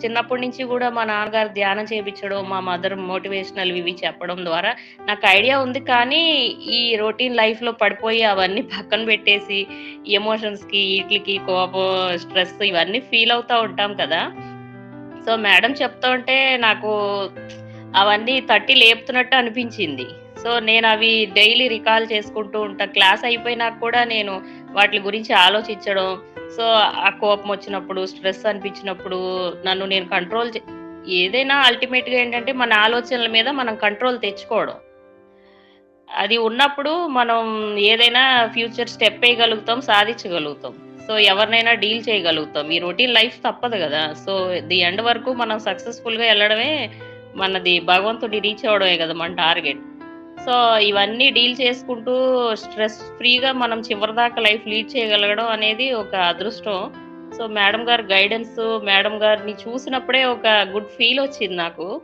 చిన్నప్పటి నుంచి కూడా మా నాన్నగారు ధ్యానం చేయించడం మా మదర్ మోటివేషనల్ ఇవి చెప్పడం ద్వారా నాకు ఐడియా ఉంది. కానీ ఈ రొటీన్ లైఫ్‌లో పడిపోయి అవన్నీ పక్కన పెట్టేసి ఎమోషన్స్‌కి, వీటికి కోపం, స్ట్రెస్ ఇవన్నీ ఫీల్ అవుతా ఉంటాం కదా! సో, మేడం చెప్తా ఉంటే నాకు అవన్నీ తట్టి లేపుతున్నట్టు అనిపించింది. సో, నేను అవి డైలీ రికాల్ చేసుకుంటూ ఉంటా. క్లాస్ అయిపోయినాక కూడా నేను వాటి గురించి ఆలోచించడం. సో, ఆ కోపం వచ్చినప్పుడు, స్ట్రెస్ అనిపించినప్పుడు నన్ను నేను కంట్రోల్ చే ఏదైనా అల్టిమేట్‌గా ఏంటంటే మన ఆలోచనల మీద మనం కంట్రోల్ తెచ్చుకోవడం. అది ఉన్నప్పుడు మనం ఏదైనా ఫ్యూచర్ స్టెప్ వేయగలుగుతాం సాధించగలుగుతాం. సో, ఎవరినైనా డీల్ చేయగలుగుతాం. ఈ రొటీన్ లైఫ్ తప్పదు కదా సో, ది ఎండ్ వరకు మనం సక్సెస్‌ఫుల్‌గా వెళ్ళడమే మనది భగవంతుడి రీచ్ అవ్వడమే కదా మన టార్గెట్. సో, ఇవన్నీ డీల్ చేసుకుంటూ స్ట్రెస్ ఫ్రీగా మనం చివరిదాకా లైఫ్ లీడ్ చేయగలగడం అనేది ఒక అదృష్టం. సో, మేడం గారి గైడెన్స్, మేడం గారిని చూసినప్పుడే ఒక గుడ్ ఫీల్ వచ్చింది నాకు.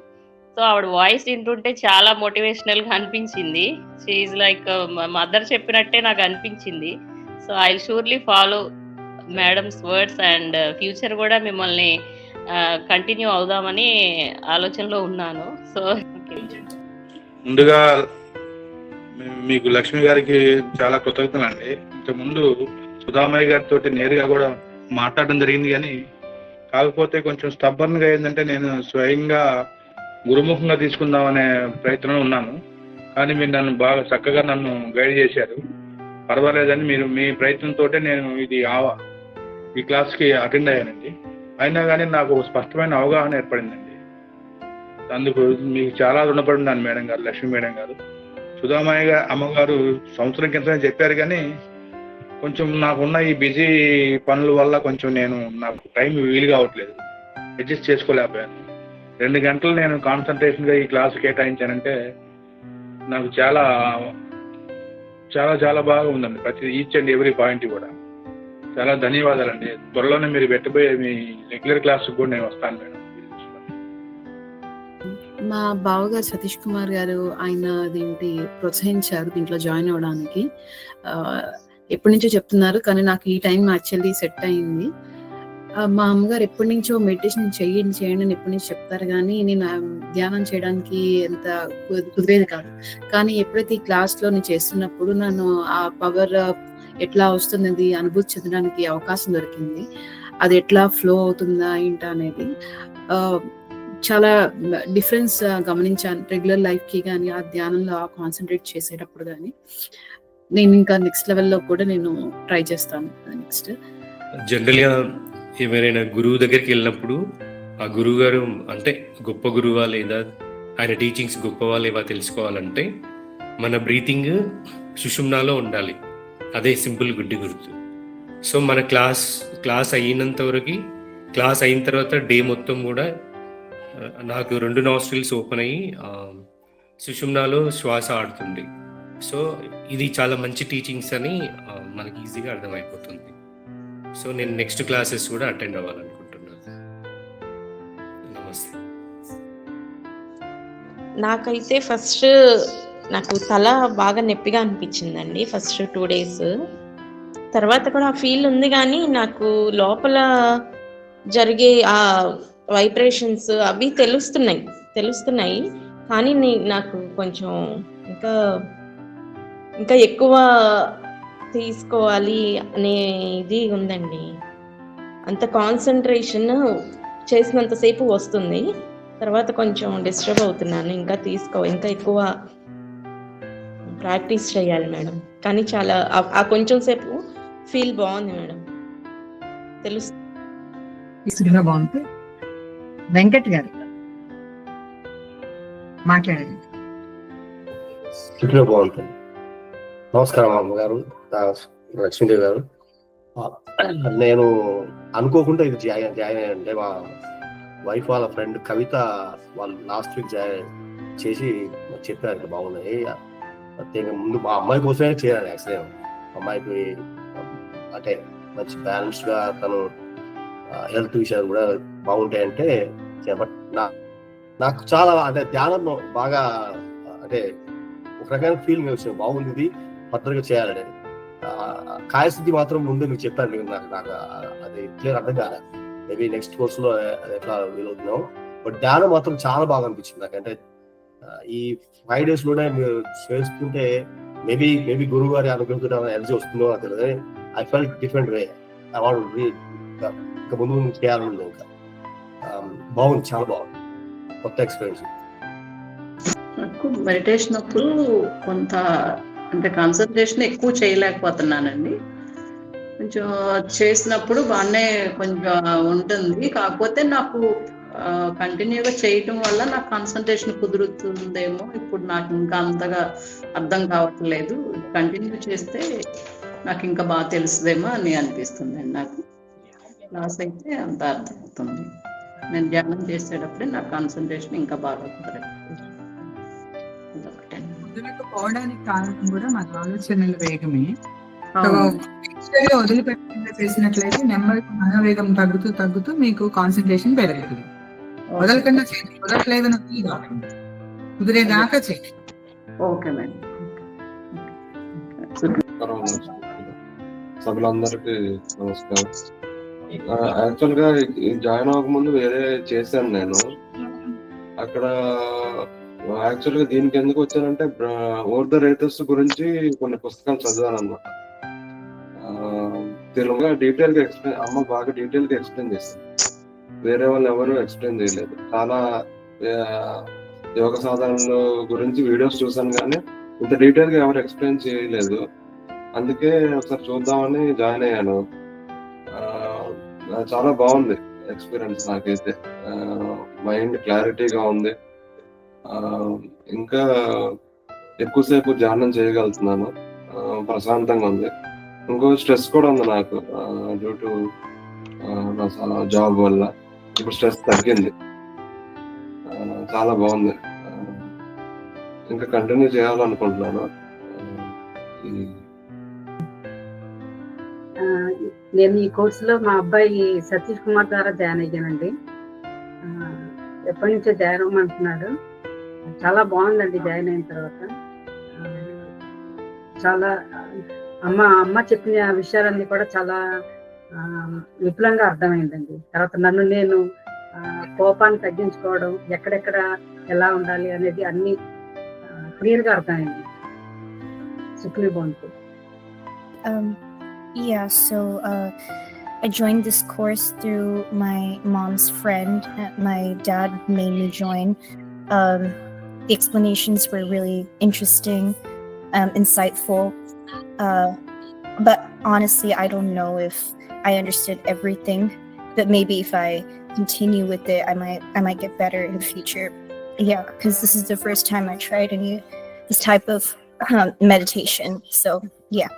సో, ఆవిడ వాయిస్ వింటుంటే చాలా మోటివేషనల్‌గా అనిపించింది. షీఈస్ లైక్ మదర్ చెప్పినట్టే నాకు అనిపించింది. So, I surely follow madam's words and future కూడా మిమ్మల్ని కంటిన్యూ అవుదామని ఆలోచనలో ఉన్నాను. సో, ముందుగా మీకు లక్ష్మి గారికి చాలా కృతజ్ఞతలు అండి ఇంతకుముందు సుధామయ్య గారితో నేరుగా కూడా మాట్లాడడం జరిగింది కానీ కాకపోతే కొంచెం స్టబ్బర్న్‌గా ఏంటంటే నేను స్వయంగా గురుముఖంగా తీసుకుందామనే ప్రయత్నంలో ఉన్నాను. కానీ మీరు నన్ను బాగా చక్కగా నన్ను గైడ్ చేశారు. పర్వాలేదని మీరు మీ ప్రయత్నంతోటే నేను ఇది ఆవా ఈ క్లాస్‌కి అటెండ్ అయ్యానండి. అయినా కానీ నాకు స్పష్టమైన అవగాహన ఏర్పడిందండి. అందుకు మీకు చాలా రుణపడి ఉన్నాను మేడం గారు, లక్ష్మి మేడం గారు. సుధామయ్య అమ్మగారు సంవత్సరం కిందనే చెప్పారు కానీ కొంచెం నాకున్న ఈ బిజీ పనుల వల్ల కొంచెం నేను నాకు టైం వీలు కావట్లేదు. అడ్జస్ట్ చేసుకోలేకపోయాను. రెండు గంటలు నేను కాన్సన్ట్రేషన్గా ఈ క్లాస్ కేటాయించానంటే, నాకు చాలా చాలా చాలా బాగా ఉందండి. ప్రతి ఈచ్ అండ్ ఎవ్రీ పాయింట్ కూడా చాలా ధన్యవాదాలండి. త్వరలోనే మీరు పెట్టబోయే మీ రెగ్యులర్ క్లాస్‌కి కూడా నేను వస్తాను మేడం. మా బావగారు సతీష్ కుమార్ గారు ఆయన అదేంటి ప్రోత్సహించారు దీంట్లో జాయిన్ అవ్వడానికి. ఎప్పటి ఎప్పటినుంచో చెప్తున్నారు. కానీ నాకు ఈ టైం యాక్చువల్లీ సెట్ అయింది. మా అమ్మగారు ఎప్పటినుంచో మెడిటేషన్ చేయండి, చేయండి అని ఎప్పటినుంచో చెప్తారు కానీ నేను ధ్యానం చేయడానికి ఎంత కుదిరేది కాదు. కానీ ఎప్పుడైతే ఈ క్లాస్‌లో నేను చేస్తున్నప్పుడు నన్ను ఆ పవర్ ఎట్లా వస్తున్నది అనుభూతి చెందడానికి అవకాశం దొరికింది. అది ఎట్లా ఫ్లో అవుతుందా ఏంటా అనేది. చాలా డిఫరెన్స్ గమనించాను. రెగ్యులర్ లైఫ్‌కి కానీ ఆ ధ్యానంలో కాన్సన్ట్రేట్ చేసేటప్పుడు కానీ నేను ఇంకా నెక్స్ట్ లెవెల్‌లో కూడా నేను ట్రై చేస్తాను నెక్స్ట్. జనరల్‌గా ఎవరైనా గురువు దగ్గరికి వెళ్ళినప్పుడు ఆ గురువుగారు అంటే గొప్ప గురువా లేదా ఆయన టీచింగ్స్ గొప్పవా లేవా తెలుసుకోవాలంటే, మన బ్రీతింగ్ సుషుమ్నాలో ఉండాలి. అదే సింపుల్ గుడ్డి గుర్తు. సో, మన క్లాస్ క్లాస్ అయినంత వరకు క్లాస్ అయిన తర్వాత డే మొత్తం కూడా నాకు రెండు నాస్ట్రిల్స్ ఓపెన్ అయ్యి సుషుమ్నాలో శ్వాస ఆడుతుంది. సో, ఇది చాలా మంచి టీచింగ్స్ అని మనకి ఈజీగా అర్థమైపోతుంది. సో, నేను నెక్స్ట్ క్లాసెస్ కూడా అటెండ్ అవ్వాలనుకుంటున్నాను. నమస్తే. నాకైతే ఫస్ట్ నాకు తల బాగా నొప్పిగా అనిపించిందండి ఫస్ట్ టూ డేస్. తర్వాత కూడా ఆ ఫీల్ ఉంది కానీ నాకు లోపల జరిగే ఆ వైబ్రేషన్స్ అవి తెలుస్తున్నాయి. తెలుస్తున్నాయి. కానీ నాకు కొంచెం ఇంకా, ఇంకా ఎక్కువ తీసుకోవాలి అనే ఇది ఉందండి. అంత కాన్సన్ట్రేషన్ చేసినంతసేపు వస్తుంది. తర్వాత కొంచెం డిస్టర్బ్ అవుతున్నాను. ఇంకా తీసుకో ఇంకా ఎక్కువ ప్రాక్టీస్ చేయాలి మేడం. కానీ చాలా ఆ కొంచెం సేపు ఫీల్ బాగుంది మేడం. తెలుస్ బాగుంది. వెంకట్ గారు. మాట్లాడండి. ఇంట్లో బాగుంటుంది. నమస్కారం అమ్మగారు. లక్ష్మీదేవి గారు. నేను అనుకోకుండా ఇది జాయిన్ జాయిన్ అంటే మా వైఫ్ వాళ్ళ ఫ్రెండ్ కవిత వాళ్ళు లాస్ట్ వీక్ జాయిన్ చేసి చెప్పారు ఇట్లా బాగున్నాయి. ముందు మా అమ్మాయి కోసమే చేయాలి యాక్సిడెంట్ అమ్మాయికి అంటే మంచి బ్యాలెన్స్‌గా తను హెల్త్ విషయాలు కూడా బాగుంటాయంటే అంటే నా నాకు చాలా అంటే ధ్యానం బాగా అంటే ఒక రకమైన ఫీలింగ్ వచ్చింది. బాగుంది ఇది భద్రంగా చేయాలని. కాయస్థితి మాత్రం ముందు మీకు చెప్పాను. నాకు నాకు అది క్లియర్ అర్థం కాలేదు మేబీ నెక్స్ట్ కోర్స్లో ఎట్లా వీలవుతున్నాం బట్ ధ్యానం మాత్రం చాలా బాగా అనిపించింది నాకు అంటే ఈ ఫైవ్ డేస్లోనే మీరు చేసుకుంటే మేబీ మేబీ గురువు గారి అనుగ్రహంతో ఎనర్జీ వస్తుందో నాకు తెలియదు I fell different way award ఇంకా ముందు ముందు చేయాలని ఇంకా Um, బాగుంది చాలా బాగుంది. కొత్త ఎక్స్పీరియన్స్ నాకు మెడిటేషన్ అప్పుడు కొంత అంటే కాన్సన్ట్రేషన్ ఎక్కువ చేయలేకపోతున్నానండి. కొంచెం చేసినప్పుడు బాగానే కొంచెం ఉంటుంది. కాకపోతే నాకు కంటిన్యూగా చేయటం వల్ల నాకు కాన్సన్ట్రేషన్ కుదురుతుందేమో ఇప్పుడు నాకు ఇంకా అంతగా అర్థం కావట్లేదు. కంటిన్యూ చేస్తే నాకు ఇంకా బాగా తెలుస్తుందేమో అని అనిపిస్తుంది నాకు. క్లాస్ అయితే అంత అర్థమవుతుంది. నేను ధ్యానం చేసేటప్పుడే నాకు కాన్సన్ట్రేషన్ ఇంకా బాగా పోవడానికి కారణం కూడా మన ఆలోచనల వేగమే. వదిలిపెట్టకుండా చేసినట్లయితే నెమ్మదిగా మనోవేగం తగ్గుతూ తగ్గుతూ మీకు కాన్సన్ట్రేషన్ పెరుగుతుంది వదలకుండా చేయండి వదలట్లేదు. కుదిరేదాకా చేయండి. Okay madam. నమస్కారం. సభ్యులందరికీ నమస్కారం. యాక్చువల్గా జాయిన్ అవ్వకముందు వేరే చేశాను నేను. అక్కడ యాక్చువల్గా దీనికి ఎందుకు వచ్చానంటే ద రైటర్స్ గురించి కొన్ని పుస్తకాలు చదివాను అనమాట తెలుగుగా డీటెయిల్గా ఎక్స్ప్లెయిన్ అమ్మ బాగా డీటెయిల్గా ఎక్స్ప్లెయిన్ చేసింది. వేరే వాళ్ళు ఎవరు ఎక్స్ప్లెయిన్ చేయలేదు. చాలా యోగ సాధనల గురించి వీడియోస్ చూసాను కానీ ఇంత డీటెయిల్గా ఎవరు ఎక్స్ప్లెయిన్ చేయలేదు. అందుకే ఒకసారి చూద్దామని జాయిన్ అయ్యాను. చాలా బాగుంది ఎక్స్పీరియన్స్ నాకైతే. మైండ్ క్లారిటీగా ఉంది. ఇంకా ఎక్కువసేపు ధ్యానం చేయగలుగుతున్నాను. ప్రశాంతంగా ఉంది. ఇంకో స్ట్రెస్ కూడా ఉంది నాకు. డ్యూ టు నా జాబ్ వల్ల ఇప్పుడు స్ట్రెస్ తగ్గింది. చాలా బాగుంది. ఇంకా కంటిన్యూ చేయాలనుకుంటున్నాను. ఈ నేను ఈ కోర్సులో మా అబ్బాయి సతీష్ కుమార్ ద్వారా జాయిన్ అయ్యానండి. ఎప్పటి నుంచో జాయిన్ అవ్వమంటున్నాడు. చాలా బాగుందండి జాయిన్ అయిన తర్వాత. చాలా అమ్మ అమ్మ చెప్పిన విషయాలన్నీ కూడా చాలా విపులంగా అర్థమైందండి. తర్వాత నన్ను నేను కోపాన్ని తగ్గించుకోవడం ఎక్కడెక్కడ ఎలా ఉండాలి అనేది అన్ని క్లియర్గా అర్థమైంది. సుఖీ బాగుంటుంది yeah, so uh, I joined this course through my mom's friend. My dad made me join. Um, the explanations were really interesting, um, insightful. Uh, but honestly, I don't know if I understood everything. But maybe if I continue with it, I might I might get better in the future. Yeah, because this is the first time I tried any this type of um, meditation. So yeah.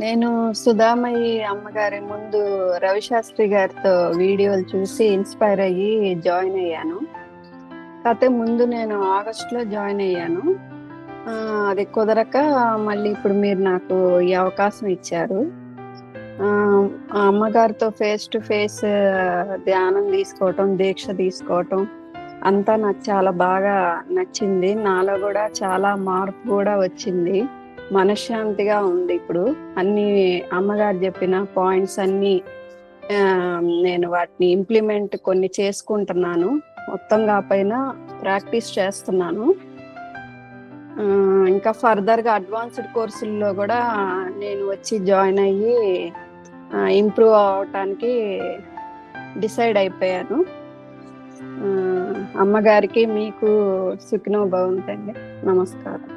నేను సుధామయ్యి అమ్మగారి ముందు రవిశాస్త్రి గారితో వీడియోలు చూసి inspire అయ్యి join అయ్యాను. కాకపోతే ముందు నేను ఆగస్టులో జాయిన్ అయ్యాను. అది కుదరక మళ్ళీ ఇప్పుడు మీరు నాకు ఈ అవకాశం ఇచ్చారు. ఆ అమ్మగారితో ఫేస్ టు ఫేస్ ధ్యానం తీసుకోవటం దీక్ష తీసుకోవటం అంతా నాకు చాలా బాగా నచ్చింది. నాలో కూడా చాలా మార్పు కూడా వచ్చింది. మనశ్శాంతిగా ఉంది ఇప్పుడు. అన్ని అమ్మగారు చెప్పిన పాయింట్స్ అన్ని నేను వాటిని ఇంప్లిమెంట్ కొన్ని చేసుకుంటున్నాను. మొత్తం పైన ప్రాక్టీస్ చేస్తున్నాను. ఇంకా ఫర్దర్గా అడ్వాన్స్డ్ కోర్సుల్లో కూడా నేను వచ్చి జాయిన్ అయ్యి ఇంప్రూవ్ అవటానికి డిసైడ్ అయిపోయాను. అమ్మగారికి మీకు సుఖినో బాగుంటుంది నమస్కారం.